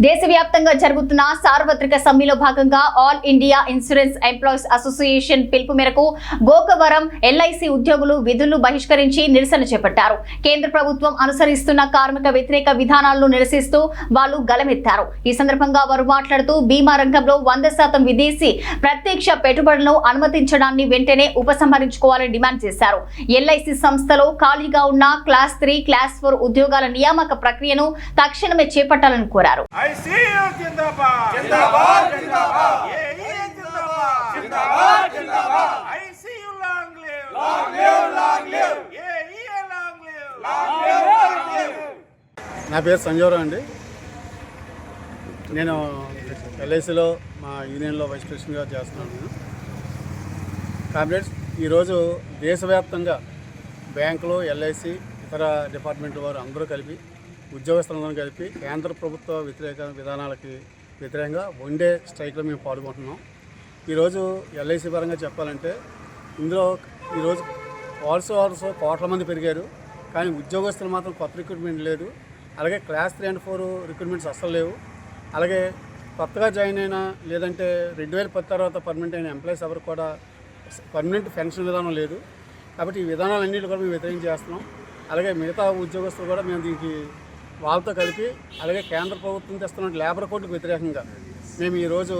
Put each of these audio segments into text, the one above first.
దేశవ్యాప్తంగా జరుగుతున్న సార్వత్రిక సమ్మెలో భాగంగా all India insurance employees association పిలుపు మేరకు గోకవరం ఎల్ఐసి ఉద్యోగులు విధులు బహిష్కరించి నిరసన చేపట్టారు. కేంద్ర ప్రభుత్వం అనుసరిస్తున్న కార్మిక వ్యతిరేక విధానాలను నిరసిస్తూ వాళ్ళు గలమెత్తారు. ఈ సందర్భంగా వారు మాట్లాడుతూ బీమా రంగంలో వంద శాతం విదేశీ ప్రత్యక్ష పెట్టుబడులను అనుమతించడాన్ని వెంటనే ఉపసంహరించుకోవాలని డిమాండ్ చేశారు. ఎల్ఐసి సంస్థలో ఖాళీగా ఉన్న క్లాస్ త్రీ క్లాస్ ఫోర్ ఉద్యోగాల నియామక ప్రక్రియను తక్షణమే చేపట్టాలని కోరారు. ఐసీయూ జిందాబాద్. జిందాబాద్ జిందాబాద్. ఏఈ జిందాబాద్ జిందాబాద్. జిందాబాద్ ICU long live. Long live long live. AE long live. Long live long live. నా పేరు సంజీవరావు అండి. నేను ఎల్ఐసిలో మా యూనియన్లో వైస్ ప్రెసిడెంట్గా చేస్తున్నాను. నేను కామ్రేడ్స్ ఈరోజు దేశవ్యాప్తంగా బ్యాంకులు ఎల్ఐసి ఇతర డిపార్ట్మెంట్ వారు అందరూ కలిపి ఉద్యోగస్తులందరం కలిపి కేంద్ర ప్రభుత్వ వ్యతిరేక విధానాలకి వ్యతిరేకంగా వన్ డే స్ట్రైక్లో మేము పాల్గొంటున్నాం. ఈరోజు ఎల్ఐసి పరంగా చెప్పాలంటే ఇందులో ఈరోజు వాల్స్ వాల్స్ కోట్ల మంది పెరిగారు. కానీ ఉద్యోగస్తులు మాత్రం కొత్త రిక్రూట్మెంట్ లేదు. అలాగే class three and four recruitments అస్సలు లేవు. అలాగే కొత్తగా జాయిన్ అయిన లేదంటే రెండు వేల పది తర్వాత పర్మనెంట్ అయిన ఎంప్లాయీస్ ఎవరు కూడా పర్మనెంట్ పెన్షన్ విధానం లేదు. కాబట్టి ఈ విధానాలన్నింటి కూడా మేము వ్యతిరేకం చేస్తున్నాం అలాగే మిగతా ఉద్యోగస్తులు కూడా మేము దీనికి వాళ్ళతో కలిపి అలాగే కేంద్ర ప్రభుత్వం తెస్తున్న లేబర్ కోడ్కి వ్యతిరేకంగా మేము ఈరోజు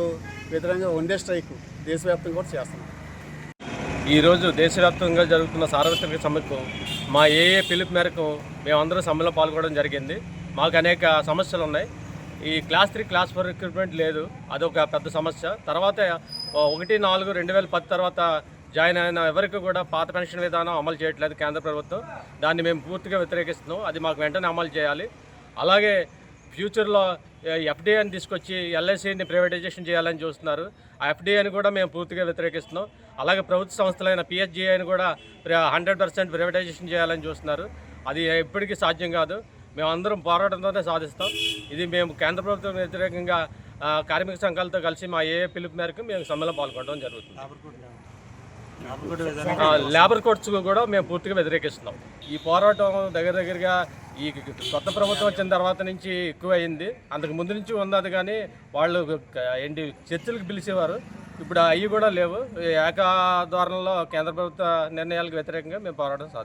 వ్యతిరేకంగా వన్ డే స్ట్రైక్ దేశవ్యాప్తంగా కూడా చేస్తున్నాం. ఈరోజు దేశవ్యాప్తంగా జరుగుతున్న సార్వత్రిక సమ్మెకు మా ఏఏ పిలుపు మేరకు మేమందరం సమ్మెలో పాల్గొనడం జరిగింది. మాకు అనేక సమస్యలు ఉన్నాయి. ఈ class three class four recruitment లేదు. అదొక పెద్ద సమస్య. తర్వాత ఒకటి నాలుగు రెండు వేల పది తర్వాత జాయిన్ అయిన ఎవరికి కూడా పాత పెన్షన్ విధానం అమలు చేయట్లేదు కేంద్ర ప్రభుత్వం. దాన్ని మేము పూర్తిగా వ్యతిరేకిస్తున్నాం. అది మాకు వెంటనే అమలు చేయాలి. అలాగే ఫ్యూచర్లో ఎఫ్డీఐని తీసుకొచ్చి ఎల్ఐసిని ప్రైవేటైజేషన్ చేయాలని చూస్తున్నారు. ఆ ఎఫ్డీఐని కూడా మేము పూర్తిగా వ్యతిరేకిస్తున్నాం. అలాగే ప్రభుత్వ సంస్థలైన పిహెచ్జిఐని కూడా హండ్రెడ్ పర్సెంట్ ప్రైవేటైజేషన్ చేయాలని చూస్తున్నారు. అది ఎప్పటికీ సాధ్యం కాదు. మేమందరం పోరాటంతోనే సాధిస్తాం. ఇది మేము కేంద్ర ప్రభుత్వం వ్యతిరేకంగా కార్మిక సంఘాలతో కలిసి మా ఏ పిలుపు మేరకు మేము సమ్మెలో పాల్గొనడం జరుగుతుంది. లేబర్ కోర్ట్స్ కూడా మేము పూర్తిగా వ్యతిరేకిస్తున్నాం. ఈ పోరాటం దగ్గర దగ్గరగా ఈ కొత్త ప్రభుత్వం వచ్చిన తర్వాత నుంచి ఎక్కువ అయింది అంతకు ముందు నుంచి ఉన్నది కానీ వాళ్ళు ఎండి ఏంటి చర్చలకు పిలిచేవారు. ఇప్పుడు అవి కూడా లేవు. ఈ ఏకాధోరణలో కేంద్ర ప్రభుత్వ నిర్ణయాలకు వ్యతిరేకంగా మేము పోరాటం సాధిస్తాం